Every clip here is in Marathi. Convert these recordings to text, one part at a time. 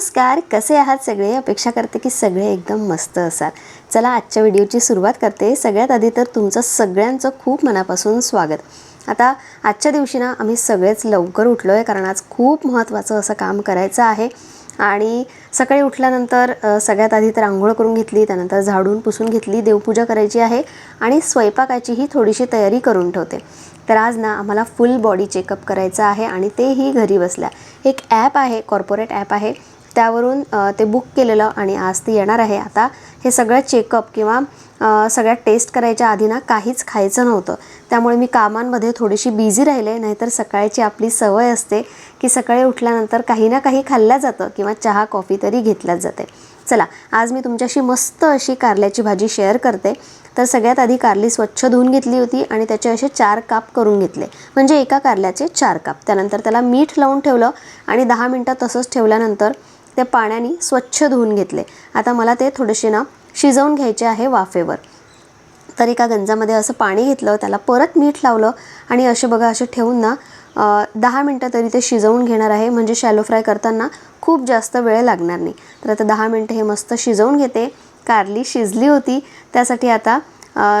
नमस्कार कसे आहात सगळे? अपेक्षा करते की सगळे एकदम मस्त असाल. चला आजच्या व्हिडिओची सुरुवात करते. सगळ्यात आधी तर तुमचं सगळ्यांचं खूप मनापासून स्वागत. आता आजच्या दिवशी ना आम्ही सगळेच लवकर उठलो आहे कारण आज खूप महत्त्वाचं असं काम करायचं आहे. आणि सकाळी उठल्यानंतर सगळ्यात आधी तर आंघोळ करून घेतली त्यानंतर झाडून पुसून घेतली देवपूजा करायची आहे आणि स्वयंपाकाचीही थोडीशी तयारी करून ठेवते. तर आज ना आम्हाला फुल बॉडी चेकअप करायचं आहे आणि तेही घरी बसल्या. एक ॲप आहे कॉर्पोरेट ॲप आहे. त्यावरून ते बुक केलेलं आणि आज ती येणार आहे. आता हे सगळं चेकअप किंवा सगळ्या टेस्ट करायच्या आधी ना काहीच खायचं नव्हतं. त्यामुळे मी कामांमध्ये थोडीशी बिझी राहिले नाहीतर सकाळची आपली सवय असते की सकाळी उठल्यानंतर काही ना काही खाल्लं जातं किंवा चहा कॉफी तरी घेतल्याच जाते. चला आज मी तुमच्याशी मस्त अशी कारल्याची भाजी शेअर करते. तर सगळ्यात आधी कारली स्वच्छ धुवून घेतली होती आणि त्याचे असे चार काप करून घेतले. म्हणजे एका कारल्याचे चार काप. त्यानंतर त्याला मीठ लावून ठेवलं आणि दहा मिनटं तसंच ठेवल्यानंतर ते पाण्याने स्वच्छ धुवून घेतले. आता मला ते थोडेसे ना शिजवून घ्यायचे आहे वाफेवर. तर एका गंजामध्ये असं पाणी घेतलं त्याला परत मीठ लावलं आणि असे बघा असे ठेवून ना दहा मिनटं तरी ते शिजवून घेणार आहे. म्हणजे शॅलो फ्राय करताना खूप जास्त वेळ लागणार नाही. तर आता दहा मिनटं हे मस्त शिजवून घेते. कारली शिजली होती. त्यासाठी आता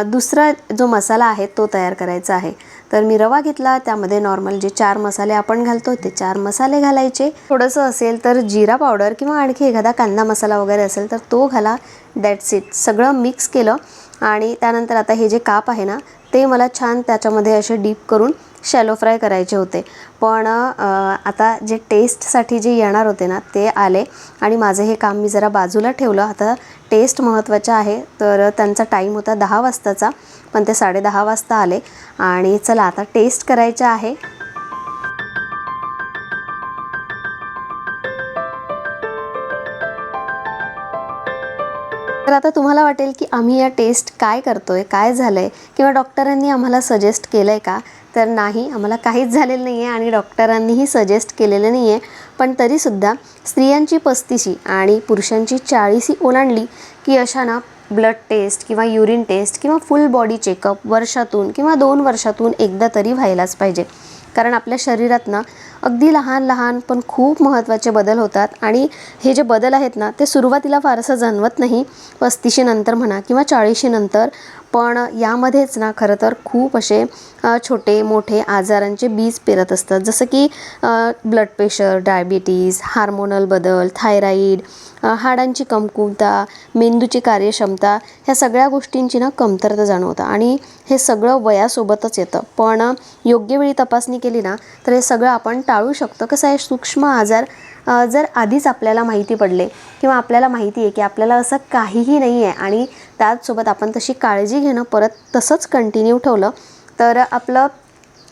दुसरा जो मसाला आहे तो तयार करायचा आहे. तर मी रवा घेतला त्यामध्ये नॉर्मल जे चार मसाले आपण घालतो ते चार मसाले घालायचे. थोडंसं असेल तर जिरा पावडर किंवा आणखी एखादा कांदा मसाला वगैरे असेल तर तो घाला. दॅट्स इट सगळं मिक्स केलं आणि त्यानंतर आता हे जे काप आहे ना ते मला छान त्याच्यामध्ये असे डीप करून शॅलो फ्राय करायचे होते. पण आता जे टेस्टसाठी जे येणार होते ना ते आले आणि माझं हे काम मी जरा बाजूला ठेवलं. आता टेस्ट महत्त्वाचं आहे तर त्यांचा टाईम होता दहा वाजताचा. पण ते साडेदहा वाजता आले. आणि चला आता टेस्ट करायचं आहे. तर आता तुम्हाला वाटेल की आम्ही या टेस्ट काय करतोय काय झालंय किंवा डॉक्टरांनी आम्हाला सजेस्ट केलंय का? तर नाही आम्हाला काहीच झालेलं नाही आहे आणि डॉक्टरांनीही सजेस्ट केलेलं नाही आहे पण तरीसुद्धा स्त्रियांची पस्तीशी आणि पुरुषांची चाळीसी ओलांडली की अशा ना ब्लड टेस्ट किंवा युरिन टेस्ट किंवा फुल बॉडी चेकअप वर्षातून किंवा दोन वर्षातून एकदा तरी व्हायलाच पाहिजे. कारण आपल्या शरीरात ना अगदी लहान लहान पण खूप महत्त्वाचे बदल होतात. आणि हे जे बदल आहेत ना ते सुरुवातीला फारसं जाणवत नाही. पस्तीशीनंतर म्हणा किंवा चाळीशीनंतर पण यामध्येच ना खरं तर खूप असे छोटे मोठे आजारांचे बीज पेरत असतात. जसं की ब्लड प्रेशर डायबिटीज हार्मोनल बदल थायराईड हाडांची कमकुवता मेंदूची कार्यक्षमता ह्या सगळ्या गोष्टींची ना कमतरता जाणवतं. आणि हे सगळं वयासोबतच येतं. पण योग्य वेळी तपासणी केली ना तर हे सगळं आपण टाळू शकतो. कसं आहे सूक्ष्म आजार जर आधीच आपल्याला माहिती पडले किंवा आपल्याला माहिती आहे की आपल्याला असं काहीही नाही आहे आणि त्याचसोबत आपण तशी काळजी घेणं परत तसंच कंटिन्यू ठेवलं तर आपलं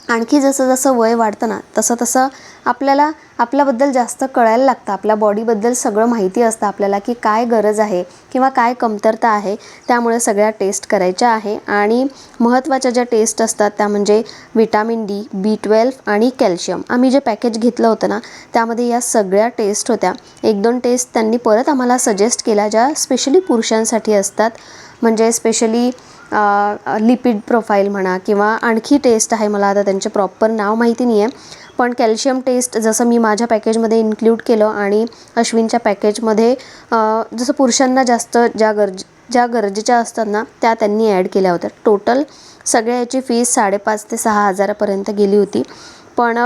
आणखी जसं जसं वय वाढतं ना तसं तसं आपल्याला आपल्याबद्दल जास्त कळायला लागतं. आपल्या बॉडीबद्दल सगळं माहिती असतं आपल्याला की काय गरज आहे किंवा काय कमतरता आहे त्यामुळे सगळ्या टेस्ट करायच्या आहे. आणि महत्त्वाच्या ज्या टेस्ट असतात त्या म्हणजे विटॅमिन डी बी ट्वेल्व आणि कॅल्शियम. आम्ही जे पॅकेज घेतलं होतं ना त्यामध्ये या सगळ्या टेस्ट होत्या. एक दोन टेस्ट त्यांनी परत आम्हाला सजेस्ट केल्या ज्या स्पेशली पुरुषांसाठी असतात. म्हणजे स्पेशली लिपिड प्रोफाईल म्हणा किंवा आणखी टेस्ट आहे मला आता त्यांचे प्रॉपर नाव माहिती नाही आहे पण कॅल्शियम टेस्ट जसं मी माझ्या पॅकेजमध्ये इन्क्लूड केलं आणि अश्विनच्या पॅकेजमध्ये जसं पुरुषांना जास्त ज्या गरज ज्या गरजेच्या असतात ना त्या त्यांनी ॲड केल्या होत्या. टोटल सगळ्या याची फीस साडेपाच ते सहा हजारापर्यंत गेली होती. पण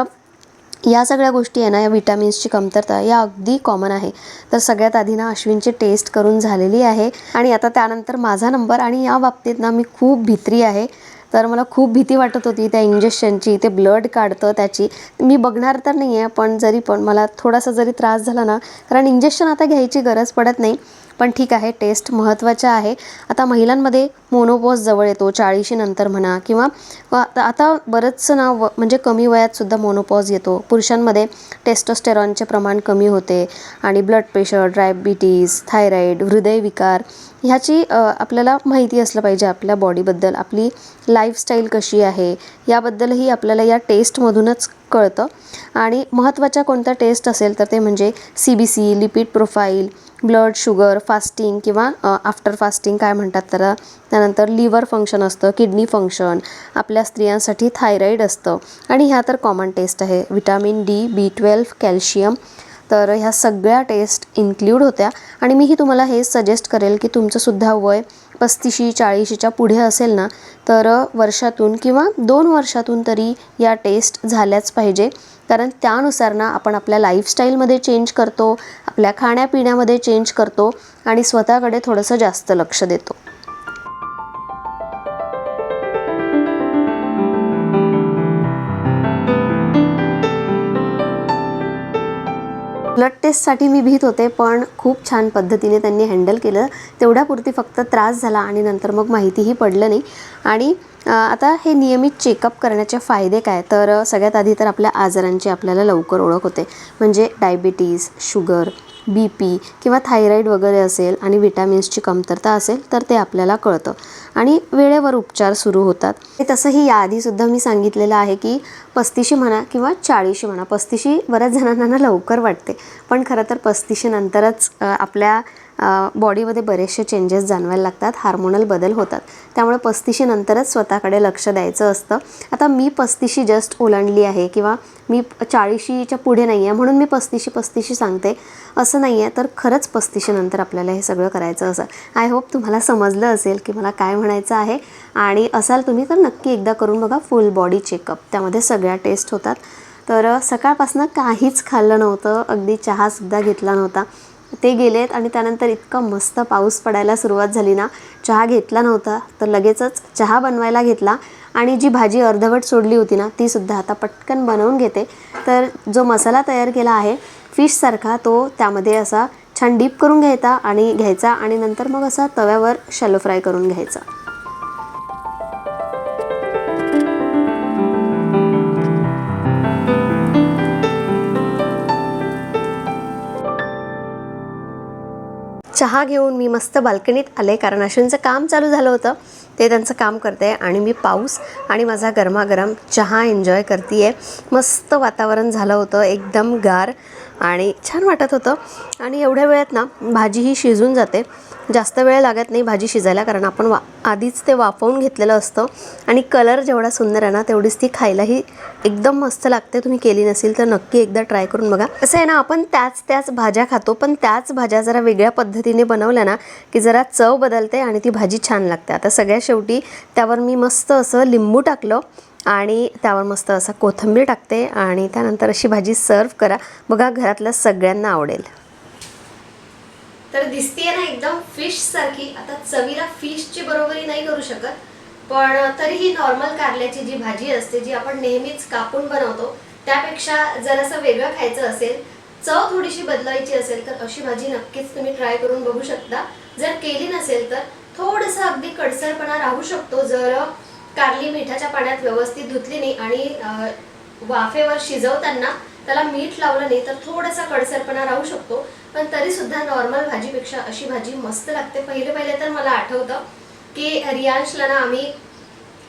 या सगळ्या गोष्टी आहे ना या विटॅमिन्सची कमतरता या अगदी कॉमन आहे. तर सगळ्यात आधी ना अश्विनची टेस्ट करून झालेली आहे. आणि आता त्यानंतर माझा नंबर आणि या बाबतीत ना मी खूप भित्री आहे. तर मला खूप भीती वाटत होती त्या इंजेक्शनची ते ब्लड काढतं त्याची. मी बघणार तर नाही आहे पण जरी पण मला थोडासा जरी त्रास झाला ना कारण इंजेक्शन आता घ्यायची गरज पडत नाही. पण ठीक आहे टेस्ट महत्त्वाच्या आहे. आता महिलांमध्ये मोनोपॉज जवळ येतो चाळीशी नंतर म्हणा किंवा आता आता बरंचसं नाव व म्हणजे कमी वयातसुद्धा मोनोपॉज येतो. पुरुषांमध्ये टेस्टोस्टेरॉनचे प्रमाण कमी होते आणि ब्लड प्रेशर डायबिटीज थायरॉईड हृदयविकार ह्याची आपल्याला माहिती असलं पाहिजे आपल्या बॉडीबद्दल. आपली लाईफस्टाईल कशी आहे याबद्दलही आपल्याला या टेस्टमधूनच कळतं. आणि महत्त्वाच्या कोणत्या टेस्ट असेल तर ते म्हणजे C B C lipid profile blood sugar fasting किंवा आफ्टर फास्टिंग काय म्हणतात त्याला? त्यानंतर लिव्हर फंक्शन असतं किडनी फंक्शन आपल्या स्त्रियांसाठी थायरॉईड असतं. आणि ह्या तर कॉमन टेस्ट आहे. Vitamin D B twelve calcium. तर ह्या सगळ्या टेस्ट इन्क्ल्यूड होत्या. आणि मीही तुम्हाला हेच सजेस्ट करेल की तुमचंसुद्धा वय पस्तीशी चाळीशीच्या पुढे असेल ना तर वर्षातून किंवा दोन वर्षातून तरी या टेस्ट झाल्याच पाहिजे. कारण त्यानुसार ना आपण आपल्या लाईफस्टाईलमध्ये चेंज करतो आपल्या खाण्यापिण्यामध्ये चेंज करतो आणि स्वतःकडे थोडंसं जास्त लक्ष देतो. ब्लड टेस्टसाठी मी भीत होते पण खूप छान पद्धतीने त्यांनी हँडल केलं. तेवढ्यापुरती फक्त त्रास झाला आणि नंतर मग माहितीही पडलं नाही. आणि आता हे नियमित चेकअप करण्याचे फायदे काय? तर सगळ्यात आधी तर आपल्या आजारांची आपल्याला लवकर ओळख होते. म्हणजे डायबिटीज शुगर बी पी किंवा थायरॉईड वगैरे असेल आणि विटॅमिन्सची कमतरता असेल तर ते आपल्याला कळतं. आणि वेळेवर उपचार सुरू होतात. हे तसंही याआधीसुद्धा मी सांगितलेलं आहे की पस्तीशी म्हणा किंवा चाळीशी म्हणा पस्तीशी बऱ्याच जणांना लवकर वाटते. पण खरं तर पस्तीशी नंतरच आपल्या बॉडीमध्ये बरेचसे चेंजेस जाणवायला लागतात हार्मोनल बदल होतात. त्यामुळे पस्तीशीनंतरच स्वतःकडे लक्ष द्यायचं असतं. आता मी पस्तीशी जस्ट ओलांडली आहे किंवा मी चाळीशीच्या पुढे नाही आहे म्हणून मी पस्तीशी पस्तीशी सांगते. असं नाही आहे तर खरंच पस्तीशीनंतर आपल्याला हे सगळं करायचं असं. आय होप तुम्हाला समजलं असेल की मला काय म्हणायचं आहे. आणि असाल तुम्ही तर नक्की एकदा करून बघा फुल बॉडी चेकअप त्यामध्ये सगळ्या टेस्ट होतात. तर सकाळपासून काहीच खाल्लं नव्हतं. अगदी चहासुद्धा घेतला नव्हता. ते गेलेत आणि त्यानंतर इतका मस्त पाऊस पडायला सुरुवात झाली ना. चहा घेतला नव्हता तर लगेचच चहा बनवायला घेतला आणि जी भाजी अर्धवट सोडली होती ना तीसुद्धा आता पटकन बनवून घेते. तर जो मसाला तयार केला आहे फिशसारखा तो त्यामध्ये असा छान डीप करून घ्यायचा आणि घ्यायचा आणि नंतर मग असा तव्यावर शॅलो फ्राय करून घ्यायचा. चहा घेऊन मी मस्त बाल्कनीत आले कारण अश्विनचं काम चालू झालं होतं. ते त्यांचं काम करते आणि मी पाऊस आणि माझा गरमागरम चहा एन्जॉय करते आहे मस्त वातावरण झालं होतं एकदम गार आणि छान वाटत होतं. आणि एवढ्या वेळात ना भाजी ही शिजून जाते. जास्त वेळ लागत नाही भाजी शिजायला कारण आपण वा आधीच ते वाफवून घेतलेलं असतं. आणि कलर जेवढा सुंदर आहे ना तेवढीच ती खायलाही एकदम मस्त लागते. तुम्ही केली नसेल तर नक्की एकदा ट्राय करून बघा. असं आहे ना आपण त्याच त्याच भाज्या खातो पण त्याच भाज्या जरा वेगळ्या पद्धतीने बनवल्या ना की जरा चव बदलते आणि ती भाजी छान लागते. आता सगळ्या शेवटी त्यावर मी मस्त असं लिंबू टाकलं आणि त्यावर मस्त असा कोथिंबीर टाकते आणि त्यानंतर अशी भाजी सर्व करा. बघा घरातल्या सगळ्यांना आवडेल. तर दिसतीये ना एकदम फिश सारखी. आता चवीला फिशची बरोबरी नाही करू शकत पण तरीही नॉर्मल कारल्याची जी भाजी असते जी आपण नेहमीच कापून बनवतो त्यापेक्षा जर असं वेगळं खायचं असेल चव थोडीशी बदलायची असेल तर अशी भाजी नक्कीच तुम्ही ट्राय करून बघू शकता. जर केली नसेल तर थोडंसं अगदी कडसरपणा राहू शकतो जर कारली मिठाच्या पाण्यात व्यवस्थित धुतली नाही आणि वाफेवर शिजवताना त्याला मीठ लावलं नाही तर थोडासा कडसरपणा राहू शकतो. पण तरी सुद्धा नॉर्मल भाजीपेक्षा अशी भाजी मस्त लागते. पहिले पहिले तर मला आठवतं की रियांशला ना आम्ही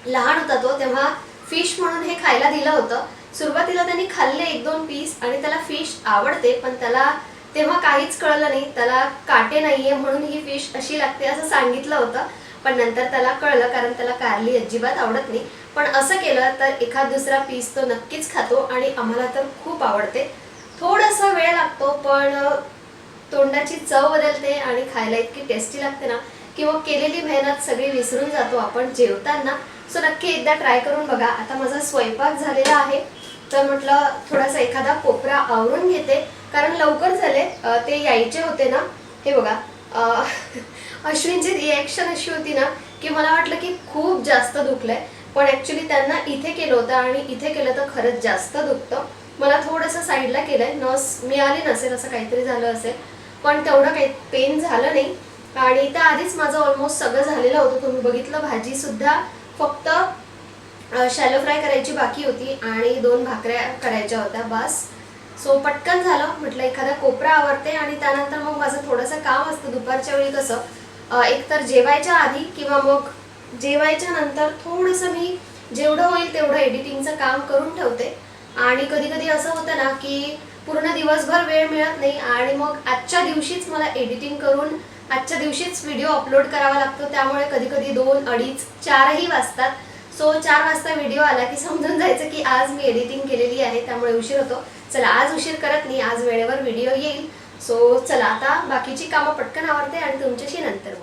लहान होता तो तेव्हा फिश म्हणून हे खायला दिलं होतं. सुरुवातीला त्यांनी खाल्ले एक दोन पीस आणि त्याला फिश आवडते पण त्याला तेव्हा काहीच कळलं नाही. त्याला काटे नाहीये म्हणून ही फिश अशी लागते असं सांगितलं होतं. पण नंतर त्याला कळलं कारण त्याला कारली अजिबात आवडत नाही. पण असं केलं तर एखाद दुसरा पीस तो नक्कीच खातो आणि आम्हाला तर खूप आवडते. थोडासा वेळ लागतो पण तोंडाची चव बदलते आणि खायला इतकी टेस्टी लागते ना की मग केलेली मेहनत सगळी विसरून जातो आपण जेवताना. सो नक्की एकदा ट्राय करून बघा. आता माझा स्वयंपाक झालेला आहे. तर म्हटलं थोडासा एखादा कोपरा आवरून घेते. कारण लवकर झाले ते यायचे होते ना. हे बघा अश्विनची रिॲक्शन अशी होती ना की मला वाटलं की खूप जास्त दुखलंय. पण ॲक्च्युली त्यांना इथे केलं होतं आणि इथे केलं तर खरंच जास्त दुखतं. मला थोडंसं साईडला केलंय. नस मिळाली नसेल असं काहीतरी झालं असेल. पण तेवढं काही पेन झालं नाही. आणि त्याआधीच माझं ऑलमोस्ट सगळं झालेलं होतं. तुम्ही बघितलं भाजी सुद्धा फक्त शॅलो फ्राय करायची बाकी होती आणि दोन भाकऱ्या करायच्या होत्या बस. सो पटकन झालं. म्हटलं एखादा कोपरा आवडते आणि त्यानंतर मग माझं थोडंसं काम असतं दुपारच्या वेळी कसं. एकतर जेवायच्या आधी किंवा मग जेवायच्या नंतर थोडंसं मी जेवढं होईल तेवढं एडिटिंगचं काम करून ठेवते. आणि कधी कधी असं होतं ना की पूर्ण दिवसभर वेळ मिळत नाही आणि मग आजच्या दिवशीच मला एडिटिंग करून आजच्या दिवशीच व्हिडिओ अपलोड करावा लागतो. त्यामुळे कधी कधी दोन अडीच चारही वाजतात. सो चार वाजता व्हिडिओ आला की समजून जायचं की आज मी एडिटिंग केलेली आहे. त्यामुळे उशीर होतो. चला आज उशीर करत नाही. आज वेळेवर व्हिडिओ येईल. सो चला आता बाकीची कामं पटकन आवडते आणि तुमच्याशी नंतर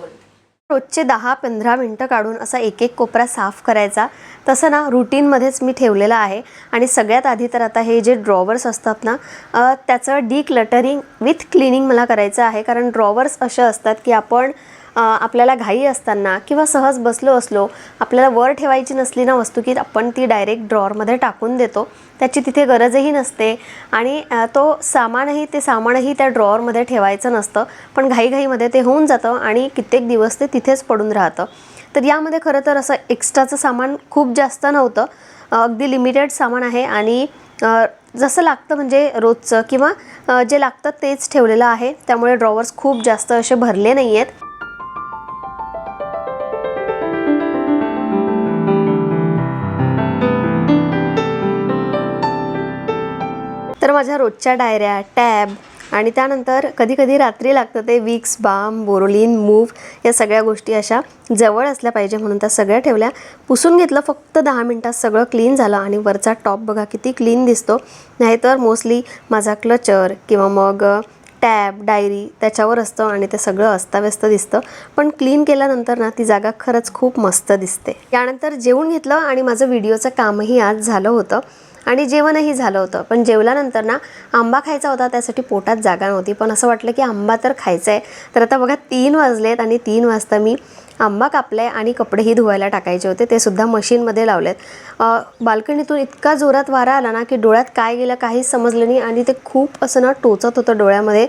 रोजचे दहा पंधरा मिनटं काढून असा एक एक कोपरा साफ करायचा. तसं ना रुटीनमध्येच मी ठेवलेलं आहे. आणि सगळ्यात आधी तर आता हे जे ड्रॉवर्स असतात ना त्याचं डी क्लटरिंग विथ क्लिनिंग मला करायचं आहे. कारण ड्रॉवर्स असे असतात की आपण आपल्याला घाई असताना किंवा सहज बसलो असलो आपल्याला वर ठेवायची नसली ना वस्तू की आपण ती डायरेक्ट ड्रॉअरमध्ये टाकून देतो. त्याची तिथे गरजही नसते आणि तो सामानही ते सामानही त्या ड्रॉवरमध्ये ठेवायचं नसतं. पण घाईघाईमध्ये ते होऊन जातं आणि कित्येक दिवस ते तिथेच पडून राहतं. तर यामध्ये खरं तर असं एक्स्ट्राचं सामान खूप जास्त नव्हतं. अगदी लिमिटेड सामान आहे आणि जसं लागतं म्हणजे रोजचं किंवा जे लागतं तेच ठेवलेलं आहे. त्यामुळे ड्रॉवर्स खूप जास्त असे भरले नाही आहेत माझ्या रोजच्या डायऱ्या टॅब आणि त्यानंतर कधी कधी रात्री लागतं ते विक्स बाम बोरोलिन मूव या सगळ्या गोष्टी अशा जवळ असल्या पाहिजे म्हणून त्या सगळ्या ठेवल्या. पुसून घेतलं फक्त दहा मिनटात सगळं क्लीन झालं आणि वरचा टॉप बघा किती क्लीन दिसतो. नाहीतर मोस्टली माझा क्लचर किंवा मग टॅब डायरी त्याच्यावर असतं आणि ते सगळं अस्ताव्यस्त दिसतं. पण क्लीन केल्यानंतर ना ती जागा खरंच खूप मस्त दिसते. यानंतर जेवून घेतलं आणि माझं व्हिडिओचं कामही आज झालं होतं. आणि जेवणही झालं होतं. पण जेवल्यानंतर ना आंबा खायचा होता त्यासाठी पोटात जागा नव्हती. पण असं वाटलं की आंबा तर खायचा आहे तर आता बघा तीन वाजलेत आणि तीन वाजता मी आंबा कापलाय आणि कपडेही धुवायला टाकायचे होते. ते सुद्धा मशीनमध्ये लावलेत. बाल्कनीतून इतका जोरात वारा आला ना की डोळ्यात काय गेलं काहीच समजलं नाही आणि ते खूप असं ना टोचत होतं डोळ्यामध्ये.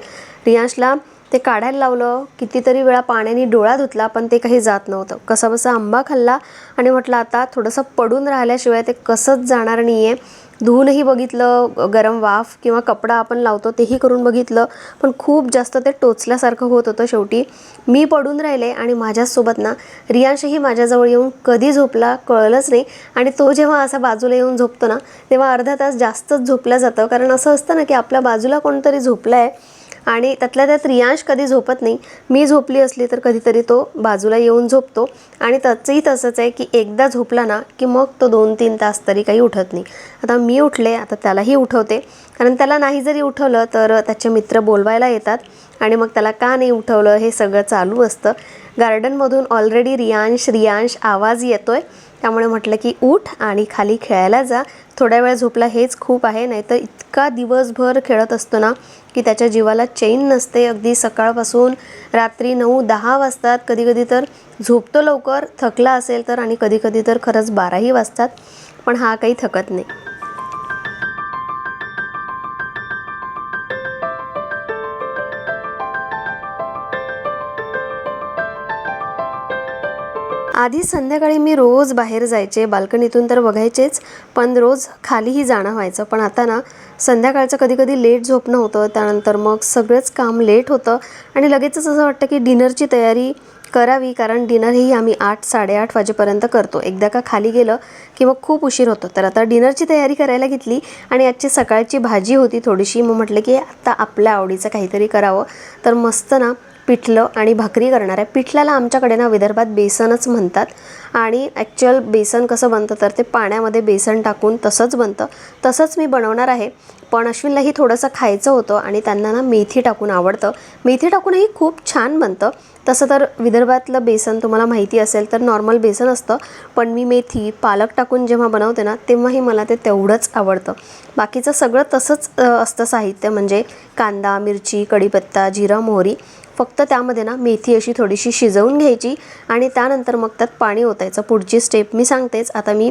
रियांशला ते काढायला लावलं कितीतरी वेळा पाण्याने डोळा धुतला पण ते काही जात नव्हतं. कसाबसा आंबा खाल्ला आणि म्हटलं आता थोडंसं पडून राहिल्याशिवाय ते कसंच जाणार नाही आहे धुवूनही बघितलं गरम वाफ किंवा कपडा आपण लावतो तेही करून बघितलं पण खूप जास्त ते टोचल्यासारखं होत होतं शेवटी. मी पडून राहिले आणि माझ्यासोबत ना रियांशही माझ्याजवळ येऊन कधी झोपला कळलंच नाही. आणि तो जेव्हा असा बाजूला येऊन झोपतो ना तेव्हा अर्धा तास जास्तच झोपलं जातं. कारण असं असतं ना की आपल्या बाजूला कोणतरी झोपलं आहे आणि त्यातल्या त्यात रियांश कधी झोपत नाही. मी झोपली असली तर कधीतरी तो बाजूला येऊन झोपतो. आणि त्याचंही तसंच आहे की एकदा झोपला ना की मग तो दोन तीन तास तरी काही उठत नाही. आता मी उठले आता त्यालाही उठवते. कारण त्याला नाही जरी उठवलं तर त्याचे मित्र बोलवायला येतात. आणि मग त्याला का नाही उठवलं हे सगळं चालू असतं. गार्डनमधून ऑलरेडी रियांश रियांश आवाज येतोय. त्यामुळे म्हटलं की उठ आणि खाली खेळायला जा. थोड्या वेळ झोपला हेच खूप आहे नाहीतर इतका दिवसभर खेळत असतो ना की त्याच्या जीवाला चैन नसते. अगदी सकाळपासून रात्री नऊ दहा वाजतात. कधी कधी तर झोपतो लवकर थकला असेल तर आणि कधी कधी तर खरंच बाराही वाजतात. पण हा काही थकत नाही. आधी संध्याकाळी मी रोज बाहेर जायचे बाल्कनीतून तर बघायचेच पण रोज खालीही जाणं व्हायचं. पण आता ना संध्याकाळचं कधी कधी लेट झोपणं होतं त्यानंतर मग सगळंच काम लेट होतं आणि लगेचच असं वाटतं की डिनरची तयारी करावी कारण डिनरही आम्ही आठ साडेआठ वाजेपर्यंत करतो. एकदा का खाली गेलं की मग खूप उशीर होतो. तर आता डिनरची तयारी करायला घेतली आणि आजची सकाळची भाजी होती थोडीशी. मग म्हटलं की आता आपल्या आवडीचं काहीतरी करावं. तर मस्त ना पिठलं आणि भाकरी करणार आहे. पिठल्याला आमच्याकडे ना विदर्भात बेसनच म्हणतात. आणि ॲक्च्युअल बेसन कसं बनतं तर ते पाण्यामध्ये बेसन टाकून तसंच बनतं. तसंच मी बनवणार आहे. पण अश्विनलाही थोडंसं खायचं होतं आणि त्यांना ना मेथी टाकून आवडतं. मेथी टाकूनही खूप छान बनतं. तसं तर विदर्भातलं बेसन तुम्हाला माहिती असेल तर नॉर्मल बेसन असतं. पण मी मेथी पालक टाकून जेव्हा बनवते ना तेव्हाही मला ते तेवढंच आवडतं. बाकीचं सगळं तसंच असतं साहित्य म्हणजे कांदा मिरची कढीपत्ता जिरं मोहरी. फक्त त्यामध्ये ना मेथी अशी थोडीशी शिजवून घ्यायची आणि त्यानंतर मग त्यात पाणी ओतायचं. पुढची स्टेप मी सांगतेच. आता मी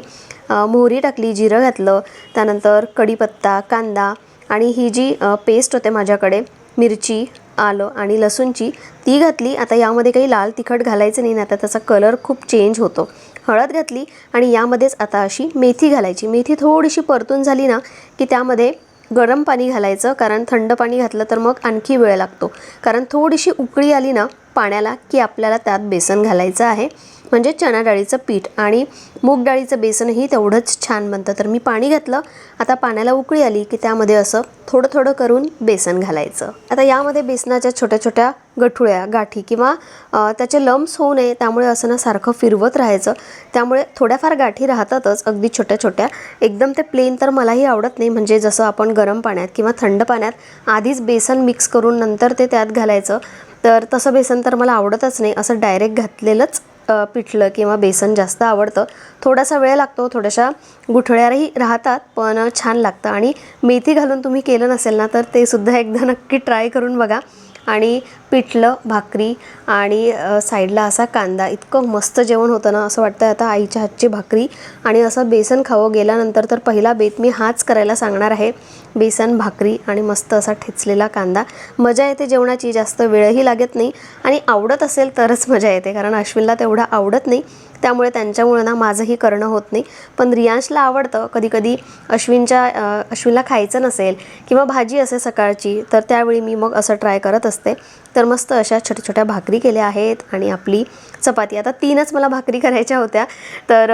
मोहरी टाकली जिरं घातलं त्यानंतर कढीपत्ता कांदा आणि ही जी पेस्ट होते माझ्याकडे मिरची आलं आणि लसूणची ती घातली. आता यामध्ये काही लाल तिखट घालायचं नाही ना आता त्याचा कलर खूप चेंज होतो. हळद घातली आणि यामध्येच आता अशी मेथी घालायची. मेथी थोडीशी परतून झाली ना की त्यामध्ये गरम पाणी घालायचं कारण थंड पाणी घातलं तर मग आणखी वेळ लागतो. कारण थोडीशी उकळी आली ना पाण्याला की आपल्याला त्यात बेसन घालायचं आहे. म्हणजे चणा डाळीचं पीठ आणि मूग डाळीचं बेसनही तेवढंच छान बनतं. तर मी पाणी घातलं. आता पाण्याला उकळी आली की त्यामध्ये असं थोडं थोडं करून बेसन घालायचं. आता यामध्ये बेसनाच्या छोट्या छोट्या गठुळ्या गाठी किंवा त्याचे लम्स होऊ नये त्यामुळे असं ना सारखं फिरवत राहायचं. त्यामुळे थोड्याफार गाठी राहतातच अगदी छोट्या छोट्या. एकदम ते प्लेन तर मलाही आवडत नाही. म्हणजे जसं आपण गरम पाण्यात किंवा थंड पाण्यात आधीच बेसन मिक्स करून नंतर ते त्यात घालायचं. तर तसं बेसन तर मला आवडतच नाही. असं डायरेक्ट घातलेलंच पिठलं किंवा बेसन जास्त आवडतं. थोडासा वेळ लागतो थोड्याशा गुठळ्याही राहतात पण छान लागतं. आणि मेथी घालून तुम्ही केलं नसेल ना तर ते सुद्धा एकदा नक्की ट्राय करून बघा. आणि पिठलं भाकरी आणि साईडला असा कांदा. इतकं मस्त जेवण होतं ना असं वाटतं आता आईच्या हातची भाकरी. आणि असं बेसन खावं गेल्यानंतर तर पहिला बेत मी हाच करायला सांगणार आहे. बेसन भाकरी आणि मस्त असा ठेचलेला कांदा. मजा येते जेवणाची जास्त वेळही लागत नाही. आणि आवडत असेल तरच मजा येते कारण अश्विनला तेवढं आवडत नाही. त्यामुळे त्यांच्यामुळं ना माझंही करणं होत नाही. पण रियांशला आवडतं कधीकधी अश्विनच्या अश्विनला खायचं नसेल किंवा भाजी असेल सकाळची तर त्यावेळी मी मग असं ट्राय करत असते. तर मस्त अशा छोट्या छोट्या भाकरी केल्या आहेत आणि आपली चपाती. आता तीनच मला भाकरी करायच्या होत्या. तर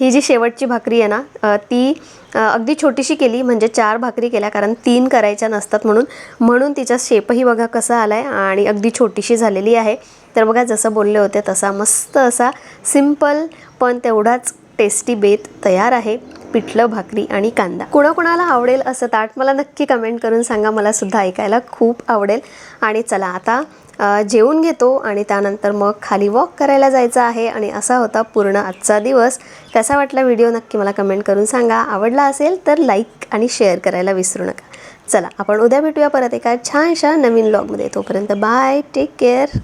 ही जी शेवटची भाकरी आहे ना ती अगदी छोटीशी केली म्हणजे चार भाकरी केल्या कारण तीन करायच्या नसतात म्हणून. म्हणून तिचा शेपही बघा कसा आला आहे आणि अगदी छोटीशी झालेली आहे. तर बघा जसं बोलले होते तसा मस्त असा सिंपल पण तेवढाच टेस्टी बेत तयार आहे. पिठलं भाकरी आणि कांदा. कुणाकुणाला आवडेल असं ताट मला नक्की कमेंट करून सांगा. मला सुद्धा ऐकायला खूप आवडेल. आणि चला आता जेवून घेतो आणि त्यानंतर मग खाली वॉक करायला जायचं आहे आणि असा होता पूर्ण आजचा दिवस. कसा वाटला व्हिडिओ नक्की मला कमेंट करून सांगा. आवडला असेल तर लाईक आणि शेअर करायला विसरू नका. चला आपण उद्या भेटूया परत एका छानशा नवीन ब्लॉगमध्ये तोपर्यंत बाय टेक केअर